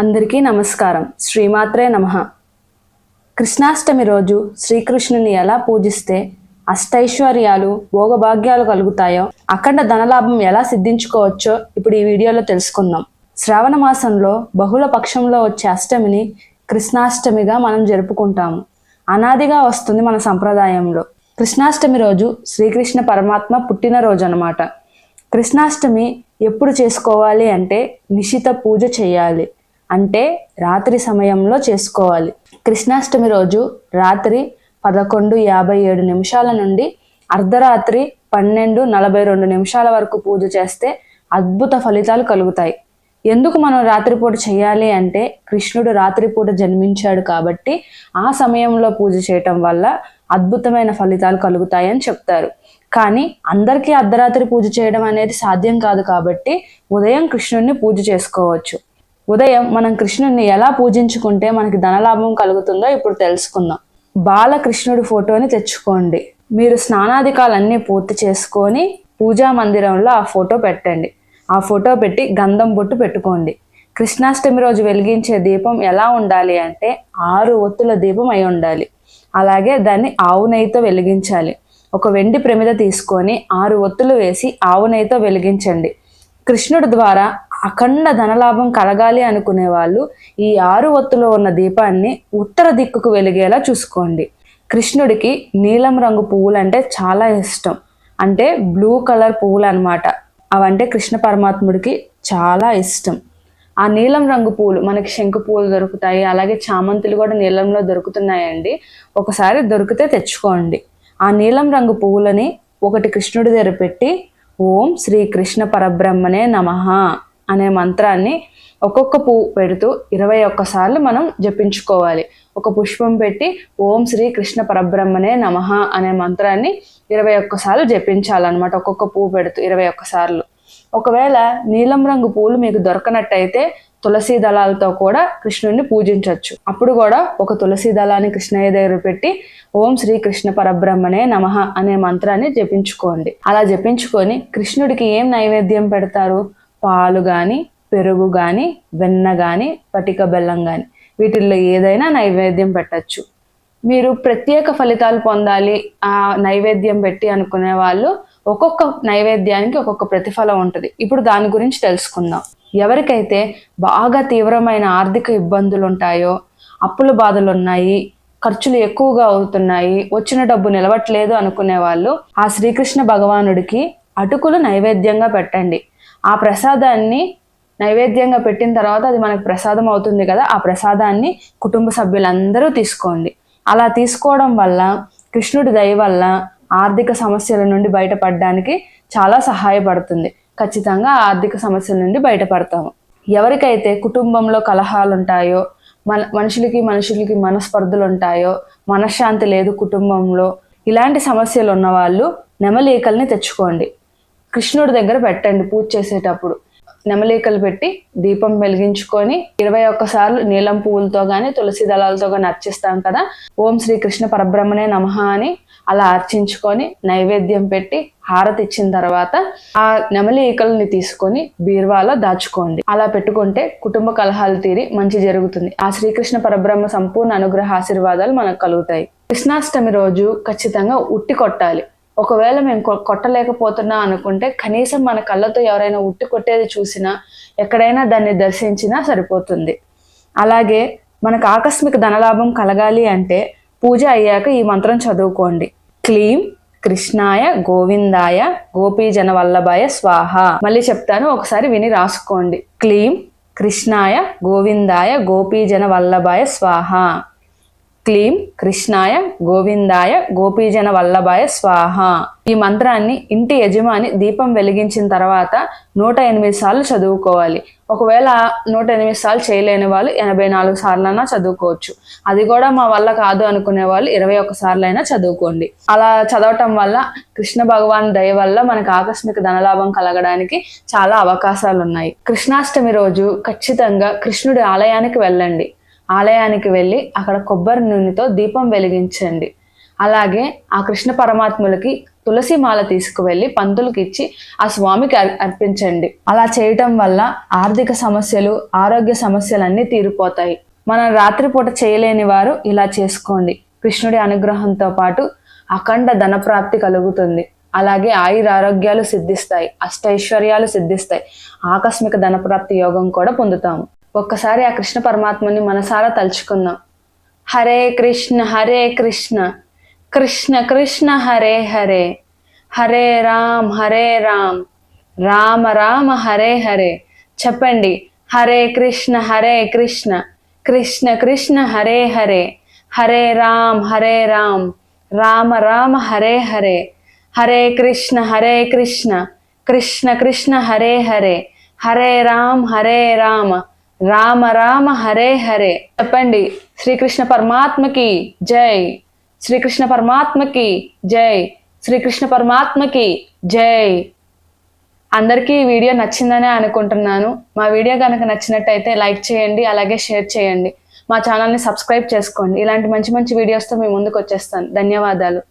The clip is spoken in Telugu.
అందరికీ నమస్కారం. శ్రీమాత్రే నమః. కృష్ణాష్టమి రోజు శ్రీకృష్ణుని ఎలా పూజిస్తే అష్టైశ్వర్యాలు భోగభాగ్యాలు కలుగుతాయో అఖండ ధనలాభం ఎలా సిద్ధించుకోవచ్చో ఇప్పుడు ఈ వీడియోలో తెలుసుకుందాం. శ్రావణ మాసంలో బహుళ పక్షంలో వచ్చే అష్టమిని కృష్ణాష్టమిగా మనం జరుపుకుంటాము. అనాదిగా వస్తుంది మన సంప్రదాయంలో. కృష్ణాష్టమి రోజు శ్రీకృష్ణ పరమాత్మ పుట్టినరోజు అన్నమాట కృష్ణాష్టమి ఎప్పుడు చేసుకోవాలి అంటే నిశిత పూజ చేయాలి. అంటే రాత్రి సమయంలో చేసుకోవాలి. కృష్ణాష్టమి రోజు రాత్రి పదకొండు యాభై ఏడు నిమిషాల నుండి అర్ధరాత్రి పన్నెండు నలభై రెండు నిమిషాల వరకు పూజ చేస్తే అద్భుత ఫలితాలు కలుగుతాయి. ఎందుకు మనం రాత్రిపూట చేయాలి అంటే కృష్ణుడు రాత్రిపూట జన్మించాడు కాబట్టి ఆ సమయంలో పూజ చేయటం వల్ల అద్భుతమైన ఫలితాలు కలుగుతాయని చెప్తారు. కానీ అందరికీ అర్ధరాత్రి పూజ చేయడం అనేది సాధ్యం కాదు కాబట్టి ఉదయం కృష్ణుడిని పూజ చేసుకోవచ్చు. ఉదయం మనం కృష్ణుడిని ఎలా పూజించుకుంటే మనకి ధనలాభం కలుగుతుందో ఇప్పుడు తెలుసుకుందాం. బాలకృష్ణుడి ఫోటోని తెచ్చుకోండి. మీరు స్నానాధికాలన్నీ పూర్తి చేసుకొని పూజా మందిరంలో ఆ ఫోటో పెట్టండి. ఆ ఫోటో పెట్టి గంధం బొట్టు పెట్టుకోండి. కృష్ణాష్టమి రోజు వెలిగించే దీపం ఎలా ఉండాలి అంటే ఆరు ఒత్తుల దీపం అయి ఉండాలి. అలాగే దాన్ని ఆవు నెయ్యితో వెలిగించాలి. ఒక వెండి ప్రమిద తీసుకొని ఆరు ఒత్తులు వేసి ఆవు నెయ్యితో వెలిగించండి. కృష్ణుడి ద్వారా అఖండ ధనలాభం కలగాలి అనుకునే వాళ్ళు ఈ ఆరు ఒత్తులో ఉన్న దీపాన్ని ఉత్తర దిక్కుకు వెలిగేలా చూసుకోండి. కృష్ణుడికి నీలం రంగు పువ్వులు అంటే చాలా ఇష్టం. అంటే బ్లూ కలర్ పువ్వులు అనమాట అవంటే కృష్ణ పరమాత్ముడికి చాలా ఇష్టం. ఆ నీలం రంగు పూలు మనకి శంకు పూలు దొరుకుతాయి. అలాగే చామంతులు కూడా నీలంలో దొరుకుతున్నాయండి. ఒకసారి దొరికితే తెచ్చుకోండి. ఆ నీలం రంగు పువ్వులని ఒకటి కృష్ణుడి దగ్గర పెట్టి ఓం శ్రీ కృష్ణ పరబ్రహ్మనే నమః. అనే మంత్రాన్ని ఒక్కొక్క పువ్వు పెడుతూ ఇరవై ఒక్కసార్లు మనం జపించుకోవాలి. ఒక పుష్పం పెట్టి ఓం శ్రీ కృష్ణ పరబ్రహ్మనే నమః అనే మంత్రాన్ని ఇరవై ఒక్కసార్లు జపించాలన్నమాట. ఒక్కొక్క పువ్వు పెడుతూ ఇరవై ఒక్కసార్లు. ఒకవేళ నీలం రంగు పూలు మీకు దొరకనట్టయితే తులసి దళాలతో కూడా కృష్ణుడిని పూజించవచ్చు అప్పుడు కూడా ఒక తులసి దళాన్ని కృష్ణయ్య దగ్గర పెట్టి ఓం శ్రీ కృష్ణ పరబ్రహ్మనే నమః అనే మంత్రాన్ని జపించుకోండి. అలా జపించుకొని కృష్ణుడికి ఏం నైవేద్యం పెడతారు? పాలు కానీ పెరుగు కానీ వెన్న కానీ పటిక బెల్లం కానీ వీటిల్లో ఏదైనా నైవేద్యం పెట్టచ్చు. మీరు ప్రత్యేక ఫలితాలు పొందాలి ఆ నైవేద్యం పెట్టి అనుకునే వాళ్ళు ఒక్కొక్క నైవేద్యానికి ఒక్కొక్క ప్రతిఫలం ఉంటుంది. ఇప్పుడు దాని గురించి తెలుసుకుందాం. ఎవరికైతే బాగా తీవ్రమైన ఆర్థిక ఇబ్బందులు ఉంటాయో అప్పుల బాధలు ఉన్నాయి ఖర్చులు ఎక్కువగా అవుతున్నాయి వచ్చిన డబ్బు నిలవట్లేదు అనుకునే వాళ్ళు ఆ శ్రీకృష్ణ భగవానుడికి అటుకులు నైవేద్యంగా పెట్టండి. ఆ ప్రసాదాన్ని నైవేద్యంగా పెట్టిన తర్వాత అది మనకు ప్రసాదం అవుతుంది కదా ఆ ప్రసాదాన్ని కుటుంబ సభ్యులందరూ తీసుకోండి. అలా తీసుకోవడం వల్ల కృష్ణుడి దయ వల్ల ఆర్థిక సమస్యల నుండి బయటపడడానికి చాలా సహాయపడుతుంది. ఖచ్చితంగా ఆర్థిక సమస్యల నుండి బయటపడతాము. ఎవరికైతే కుటుంబంలో కలహాలు ఉంటాయో మన మనుషులకి మనుషులకి మనస్పర్ధలు ఉంటాయో మనశ్శాంతి లేదు కుటుంబంలో ఇలాంటి సమస్యలు ఉన్న వాళ్ళు నెమలీకల్ని తెచ్చుకోండి. కృష్ణుడి దగ్గర పెట్టండి పూజ చేసేటప్పుడు. నెమలీకలు పెట్టి దీపం వెలిగించుకొని ఇరవై ఒక్కసార్లు నీలం పువ్వులతో కానీ తులసి దళాలతో కానీ అర్చిస్తాం కదా. ఓం శ్రీ కృష్ణ పరబ్రహ్మనే నమః అని అలా అర్చించుకొని నైవేద్యం పెట్టి హారతి ఇచ్చిన తర్వాత ఆ నెమలి ఈకల్ని తీసుకొని బీర్వాలో దాచుకోండి. అలా పెట్టుకుంటే కుటుంబ కలహాలు తీరి మంచి జరుగుతుంది. ఆ శ్రీకృష్ణ పరబ్రహ్మ సంపూర్ణ అనుగ్రహ ఆశీర్వాదాలు మనకు కలుగుతాయి. కృష్ణాష్టమి రోజు ఖచ్చితంగా ఉట్టి కొట్టాలి. ఒకవేళ మేము కొ- కొట్టలేకపోతున్నా అనుకుంటే కనీసం మన కళ్ళతో ఎవరైనా ఉట్టి కొట్టేది చూసినా ఎక్కడైనా దాన్ని దర్శించినా సరిపోతుంది. అలాగే మనకు ఆకస్మిక ధనలాభం కలగాలి అంటే పూజ అయ్యాక ఈ మంత్రం చదువుకోండి. క్లీం కృష్ణాయ గోవిందాయ గోపీజన వల్లభాయ స్వాహ. మళ్ళీ చెప్తాను ఒకసారి విని రాసుకోండి. క్లీం కృష్ణాయ గోవిందాయ గోపీజన వల్లభాయ స్వాహ. క్లీం కృష్ణాయ గోవిందాయ గోపీజన వల్లభాయ స్వాహ. ఈ మంత్రాన్ని ఇంటి యజమాని దీపం వెలిగించిన తర్వాత నూట ఎనిమిది సార్లు చదువుకోవాలి. ఒకవేళ నూట ఎనిమిది సార్లు చేయలేని వాళ్ళు ఎనభై నాలుగు సార్లైనా చదువుకోవచ్చు. అది కూడా మా వల్ల కాదు అనుకునే వాళ్ళు ఇరవై ఒక్క సార్లైనా చదువుకోండి. అలా చదవటం వల్ల కృష్ణ భగవాన్ దయ వల్ల మనకు ఆకస్మిక ధనలాభం కలగడానికి చాలా అవకాశాలు ఉన్నాయి కృష్ణాష్టమి రోజు ఖచ్చితంగా కృష్ణుడి ఆలయానికి వెళ్ళండి. ఆలయానికి వెళ్ళి అక్కడ కొబ్బరి నూనెతో దీపం వెలిగించండి. అలాగే ఆ కృష్ణ పరమాత్ములకి తులసి మాల తీసుకువెళ్ళి పంతులకు ఇచ్చి ఆ స్వామికి అర్- అర్పించండి. అలా చేయటం వల్ల ఆర్థిక సమస్యలు ఆరోగ్య సమస్యలన్నీ తీరిపోతాయి. మనం రాత్రిపూట చేయలేని వారు ఇలా చేసుకోండి. కృష్ణుడి అనుగ్రహంతో పాటు అఖండ ధనప్రాప్తి కలుగుతుంది. అలాగే ఆయుర ఆరోగ్యాలు సిద్ధిస్తాయి అష్టైశ్వర్యాలు సిద్ధిస్తాయి. ఆకస్మిక ధనప్రాప్తి యోగం కూడా పొందుతాము. ఒక్కసారి ఆ కృష్ణ పరమాత్మని మనసారా తలుచుకుందాం. హరే కృష్ణ హరే కృష్ణ కృష్ణ కృష్ణ హరే హరే హరే రామ్ హరే రామ్ రామ రామ హరే హరే చెప్పండి. హరే కృష్ణ హరే కృష్ణ కృష్ణ కృష్ణ హరే హరే హరే రామ్ హరే రామ్ రామ రామ హరే హరే హరే కృష్ణ హరే కృష్ణ కృష్ణ కృష్ణ హరే హరే హరే రామ్ హరే రామ రామ రామ హరే హరే. చెప్పండి శ్రీకృష్ణ పరమాత్మకి జై. శ్రీకృష్ణ పరమాత్మకి జై. శ్రీకృష్ణ పరమాత్మకి జై. అందరికీ ఈ వీడియో నచ్చిందనే అనుకుంటున్నాను. మా వీడియో కనుక నచ్చినట్టయితే లైక్ చేయండి అలాగే షేర్ చేయండి. మా ఛానల్ని సబ్స్క్రైబ్ చేసుకోండి. ఇలాంటి మంచి మంచి వీడియోస్తో మీ ముందుకు వచ్చేస్తాను. ధన్యవాదాలు.